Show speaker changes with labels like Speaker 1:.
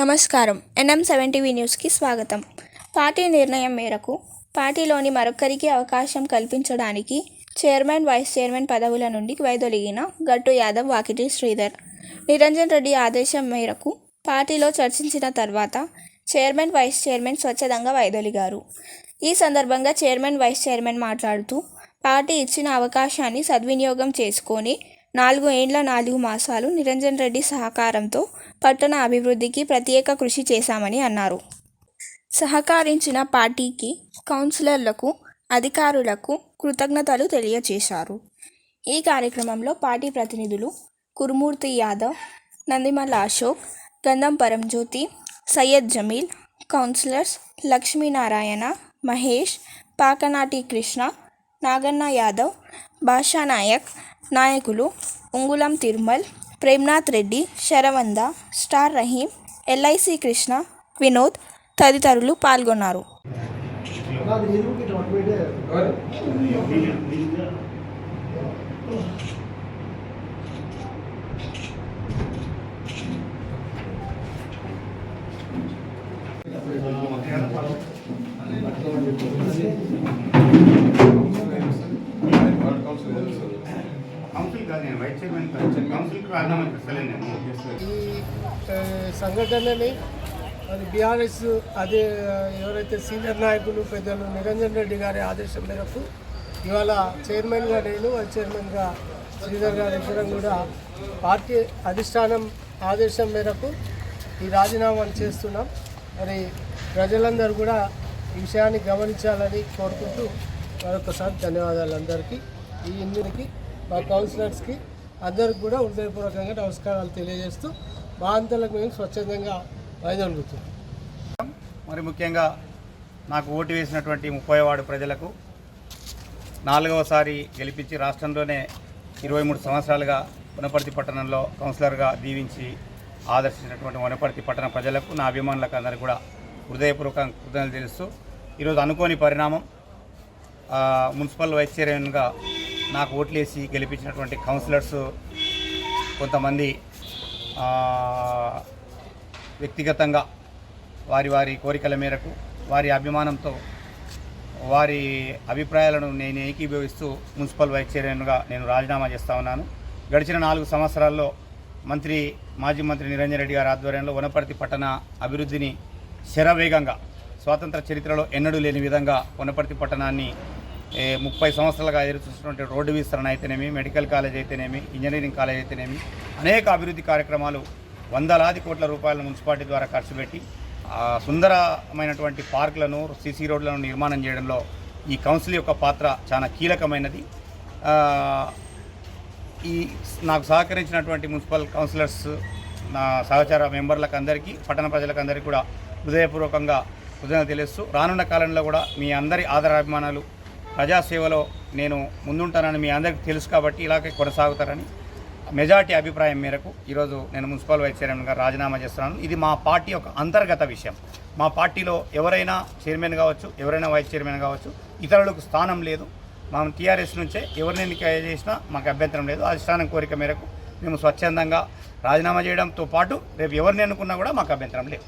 Speaker 1: నమస్కారం. NM seven TV న్యూస్కి స్వాగతం. పార్టీ నిర్ణయం మేరకు పార్టీలోని మరొకరికి అవకాశం కల్పించడానికి చైర్మన్ వైస్ చైర్మన్ పదవుల నుండి వైదొలిగిన గట్టు యాదవ్ వాకిటి శ్రీధర్. నిరంజన్ రెడ్డి ఆదేశం మేరకు పార్టీలో చర్చించిన తర్వాత చైర్మన్ వైస్ చైర్మన్ స్వచ్ఛందంగా వైదొలిగారు. ఈ సందర్భంగా చైర్మన్ వైస్ చైర్మన్ మాట్లాడుతూ పార్టీ ఇచ్చిన అవకాశాన్ని సద్వినియోగం చేసుకొని నాలుగు ఏండ్ల నాలుగు మాసాలు నిరంజన్ రెడ్డి సహకారంతో పట్టణ అభివృద్ధికి ప్రత్యేక కృషి చేశామని అన్నారు. సహకరించిన పార్టీకి కౌన్సిలర్లకు అధికారులకు కృతజ్ఞతలు తెలియజేశారు. ఈ కార్యక్రమంలో పార్టీ ప్రతినిధులు కురుమూర్తి యాదవ్ నందిమల్ల అశోక్ గంధం పరంజ్యోతి సయ్యద్ జమీల్ కౌన్సిలర్స్ లక్ష్మీనారాయణ మహేష్ పాకనాటి కృష్ణ నాగన్న యాదవ్ భాషా నాయక్ నాయకులు ఉంగులం తిరుమల్ ప్రేమ్నాథ్ రెడ్డి శరవంద స్టార్ రహీం ఎల్ఐసి కృష్ణ వినోద్ తదితరులు పాల్గొన్నారు.
Speaker 2: ఈ సంఘటనని అది బీఆర్ఎస్ అదే ఎవరైతే సీనియర్ నాయకులు పెద్దలు నిరంజన్ రెడ్డి గారి ఆదేశం మేరకు ఇవాళ చైర్మన్గా నేను వైస్ చైర్మన్గా శ్రీధర్ గారి ఇద్దరం కూడా పార్టీ అధిష్టానం ఆదేశం మేరకు ఈ రాజీనామాను చేస్తున్నాం. మరి ప్రజలందరూ కూడా ఈ విషయాన్ని గమనించాలని కోరుకుంటూ మరొకసారి ధన్యవాదాలు అందరికీ. ఈ ఇందునికి మా కౌన్సిలర్స్కి అందరికి కూడా హృదయపూర్వకంగా నమస్కారాలు తెలియజేస్తూ బాధితులకు మేము స్వచ్ఛందంగా వైదొలుగుతున్నాం
Speaker 3: మరి ముఖ్యంగా నాకు ఓటు వేసినటువంటి ముప్పై వాడు ప్రజలకు నాలుగవసారి గెలిపించి రాష్ట్రంలోనే ఇరవై మూడు సంవత్సరాలుగా వనపర్తి పట్టణంలో కౌన్సిలర్గా దీవించి ఆదర్శించినటువంటి వనపర్తి పట్టణ ప్రజలకు నా అభిమానులకు అందరికీ కూడా హృదయపూర్వకంగా కృతజ్ఞతలు తెలుస్తూ ఈరోజు అనుకోని పరిణామం మున్సిపల్ వైస్ చైర్మన్గా నాకు ఓట్లేసి గెలిపించినటువంటి కౌన్సిలర్స్ కొంతమంది వ్యక్తిగతంగా వారి వారి కోరికల మేరకు వారి అభిమానంతో వారి అభిప్రాయాలను నేను ఏకీభవిస్తూ మున్సిపల్ వైస్ చైర్మన్గా నేను రాజీనామా చేస్తా ఉన్నాను. గడిచిన నాలుగు సంవత్సరాల్లో మంత్రి మాజీ మంత్రి నిరంజన్ రెడ్డి గారి ఆధ్వర్యంలో వనపర్తి పట్టణ అభివృద్ధిని శరవేగంగా స్వాతంత్ర చరిత్రలో ఎన్నడూ లేని విధంగా వనపర్తి పట్టణాన్ని ముప్పై సంవత్సరాలుగా ఎదురు చూసినటువంటి రోడ్డు విస్తరణ అయితేనేమి మెడికల్ కాలేజ్ అయితేనేమి ఇంజనీరింగ్ కాలేజ్ అయితేనేమి అనేక అభివృద్ధి కార్యక్రమాలు వందలాది కోట్ల రూపాయల మున్సిపాలిటీ ద్వారా ఖర్చు పెట్టి సుందరమైనటువంటి పార్కులను సిసి రోడ్లను నిర్మాణం చేయడంలో ఈ కౌన్సిల్ యొక్క పాత్ర చాలా కీలకమైనది. ఈ నాకు సహకరించినటువంటి మున్సిపల్ కౌన్సిలర్స్ నా సహచార మెంబర్లకు అందరికీ పట్టణ ప్రజలకు అందరికీ కూడా హృదయపూర్వకంగా కృతజ్ఞతలు తెలుస్తూ రానున్న కాలంలో కూడా మీ అందరి ఆదరాభిమానాలు ప్రజాసేవలో నేను ముందుంటానని మీ అందరికీ తెలుసు కాబట్టి ఇలాగే కొనసాగుతారని మెజార్టీ అభిప్రాయం మేరకు ఈరోజు నేను మున్సిపల్ వైస్ చైర్మన్గా రాజీనామా చేస్తున్నాను. ఇది మా పార్టీ యొక్క అంతర్గత విషయం. మా పార్టీలో ఎవరైనా చైర్మన్ కావచ్చు ఎవరైనా వైస్ చైర్మన్ కావచ్చు ఇతరులకు స్థానం లేదు. మనం టీఆర్ఎస్ నుంచే ఎవరిని ఎన్నిక చేసినా మాకు అభ్యంతరం లేదు. అధిష్టానం కోరిక మేరకు మేము స్వచ్ఛందంగా రాజీనామా చేయడంతో పాటు రేపు ఎవరిని ఎన్నుకున్నా కూడా మాకు అభ్యంతరం లేదు.